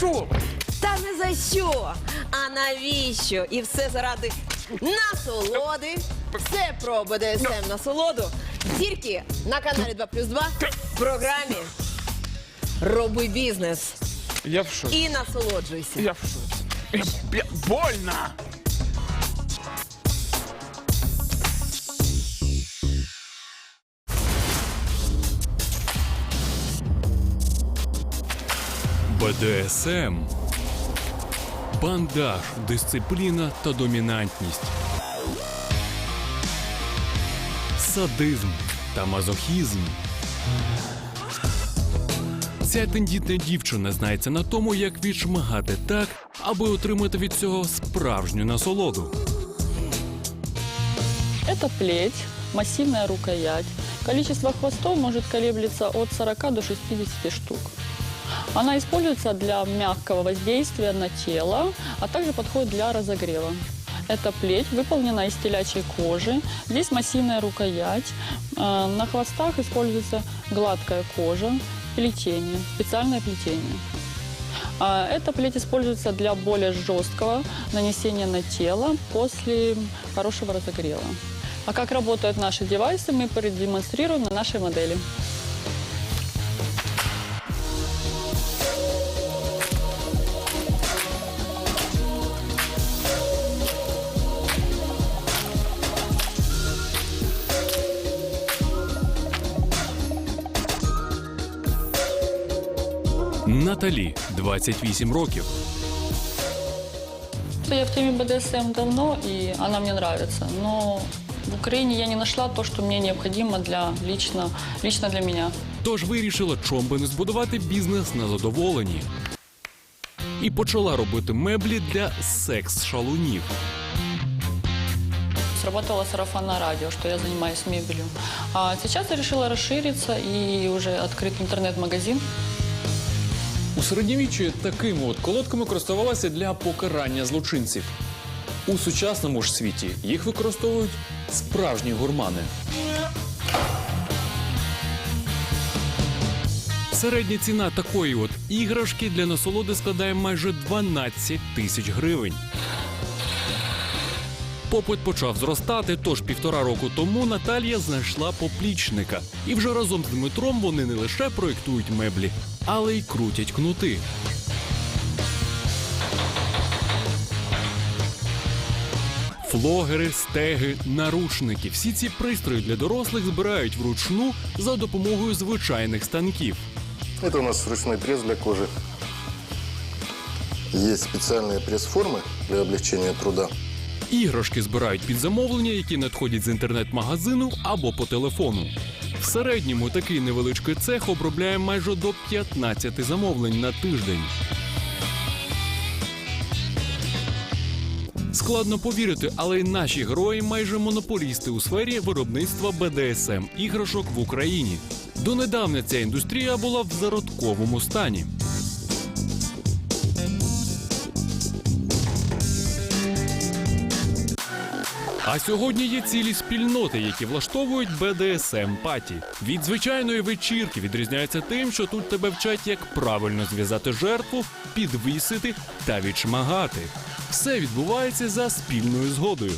що? Та не за що, а навіщо? І все заради насолоди. Все про БДСМ насолоду. Тільки на каналі 2 плюс 2 в програмі Роби бізнес Я в шоці. і насолоджуйся. Я в шоці. Я- Больно! БДСМ. Бандаж, дисципліна та домінантність. Садизм та мазохізм. Ця тендітна дівчина знається на тому, як відшмагати так, аби отримати від цього справжню насолоду. Это плеть, массивная рукоять. Количество хвостов может колеблиться от 40 до 60 штук. Она используется для мягкого воздействия на тело, а также подходит для разогрева. Эта плеть выполнена из телячьей кожи. Здесь массивная рукоять. А, На хвостах используется гладкая кожа, плетение, специальное плетение. А Эта плеть используется для более жесткого нанесения на тело после хорошего разогрева. А как работают наши девайсы, мы продемонстрируем на нашей модели. Наталі 28 років. Я в теме БДСМ давно, и она мне нравится. Но в Украине я не нашла то, что мне необходимо для лично, лично для меня. Тож вирішила, чом би не збудувати бізнес на задоволенні. І почала робити меблі для секс-шалунів. Сработало сарафанное радио, что я занимаюсь мебелью. А сейчас я решила расшириться и уже открыть интернет-магазин. У середньовіччі такими от колодками користувалися для покарання злочинців. У сучасному ж світі їх використовують справжні гурмани. Середня ціна такої от іграшки для насолоди складає майже 12 тисяч гривень. Попит почав зростати, тож півтора року тому Наталія знайшла поплічника. І вже разом з Дмитром вони не лише проєктують меблі, але й крутять кнути. Флогери, стеги, наручники. Всі ці пристрої для дорослих збирають вручну за допомогою звичайних станків. Это у нас ручной пресс для кожи. Есть специальные пресс-формы для облегчения труда. Іграшки збирають під замовлення, які надходять з інтернет-магазину або по телефону. В середньому такий невеличкий цех обробляє майже до 15 замовлень на тиждень. Складно повірити, але й наші герої майже монополісти у сфері виробництва БДСМ іграшок в Україні. Донедавна ця індустрія була в зародковому стані. А сьогодні є цілі спільноти, які влаштовують БДСМ паті. Від звичайної вечірки відрізняється тим, що тут тебе вчать, як правильно зв'язати жертву, підвісити та відшмагати. Все відбувається за спільною згодою.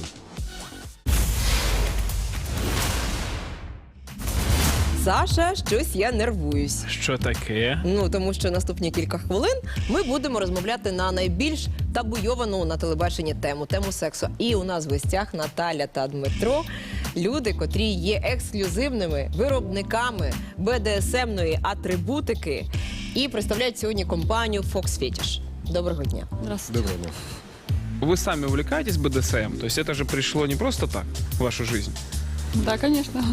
Саша, щось я нервуюсь. Що таке? Ну тому що наступні кілька хвилин ми будемо розмовляти на найбільш табуйовану на телебаченні тему тему сексу. І у нас в гостях Наталя та Дмитро. Люди, котрі є ексклюзивними виробниками БДСМної атрибутики і представляють сьогодні компанію Fox Fetish. Доброго дня. Здравствуйте. Вы сами увлекаетесь БДСМ? То есть это же пришло не просто так в вашу жизнь? Да, конечно.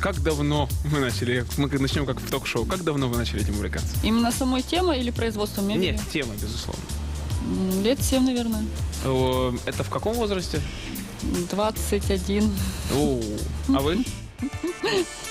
Как давно мы начали? Мы начнем как в ток-шоу. Как давно вы начали этим увлекаться? Именно самой темой или производством мебели? Нет, тема, безусловно. Лет 7, наверное. Это в каком возрасте? 21. О, А вы?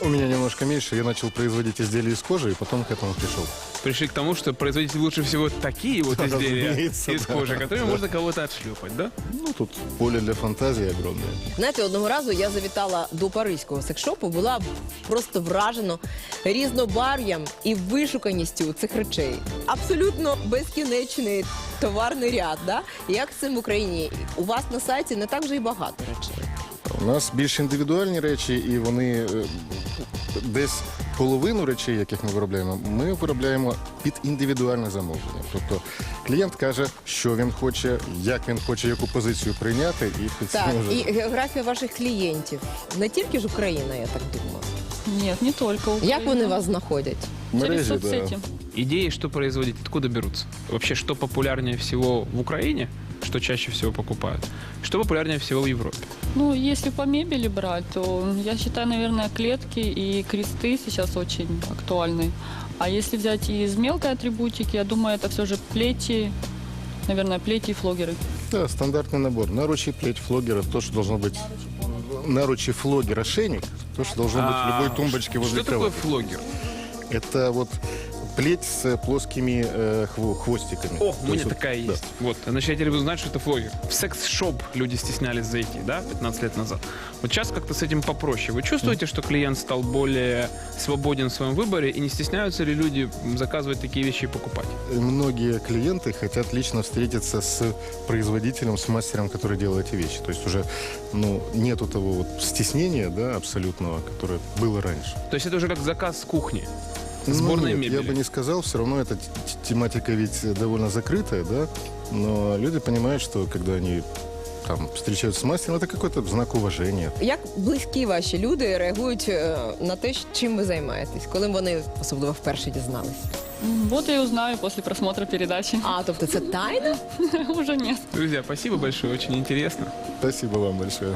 У меня немножко меньше. Я начал производить изделия из кожи и потом к этому пришел. пришли к тому, что производить лучше всего такие вот изделия Разумеется, из да. кожи, которыми можно кого-то отшлепать, да? Ну, тут поле для фантазии огромное. Знаєте, одного разу я завітала до паризького секшопу, була просто вражена різнобар'ям і вишуканістю цих речей. Абсолютно безкінечний товарний ряд. Да? Як з цим в Україні? У вас на сайті не так вже і багато речей. У нас більш індивідуальні речі, і вони е, десь половину речей, яких ми виробляємо, ми виробляємо під індивідуальне замовлення. Тобто клієнт каже, що він хоче, як він хоче, яку позицію прийняти, і під Так, цим вже- і географія ваших клієнтів не тільки ж Україна, я так думаю. Нет, не только Украина. Як вони вас знаходять? Через мережі, да. соцсети. Идеи, что производить, откуда берутся? Вообще, что популярнее всего в Украине, что чаще всего покупают? Что популярнее всего в Европе? Ну, если по мебели брать, то я считаю, наверное, клетки и кресты сейчас очень актуальны. А если взять из мелкой атрибутики, я думаю, это все же плети, наверное, плети и флогеры. Да, стандартный набор. Наручи, плеть, флогера, то, что должно быть. Наручи, флогер, ошейник, то, что должно быть в любой тумбочке возле А, Что такое кровати. флогер? Это вот плеть с плоскими э, хво- хвостиками. О, То у меня есть вот- такая да. есть. Вот, значит, я теперь буду знать, что это флогер. В секс-шоп люди стеснялись зайти, да, 15 лет назад. Вот сейчас как-то с этим попроще. Вы чувствуете, что клиент стал более свободен в своем выборе, и не стесняются ли люди заказывать такие вещи и покупать? Многие клиенты хотят лично встретиться с производителем, с мастером, который делает эти вещи. То есть уже ну, нету того вот стеснения да, абсолютного, которое было раньше. То есть это уже как заказ с кухни. Сборной Ну, нет, мебели. Я бы не сказал, все равно эта т- т- тематика ведь довольно закрытая, да, но люди понимают, что когда они там встречаются с мастером, это какой-то знак уважения. Як близькі ваші люди реагують е, на те, чим ви займаєтесь, коли вони особливо вперше дізнались? М, Вот я и узнаю после просмотра передачи. А, тобто це тайна? Уже нет. Друзья, спасибо большое, очень интересно. Спасибо вам большое.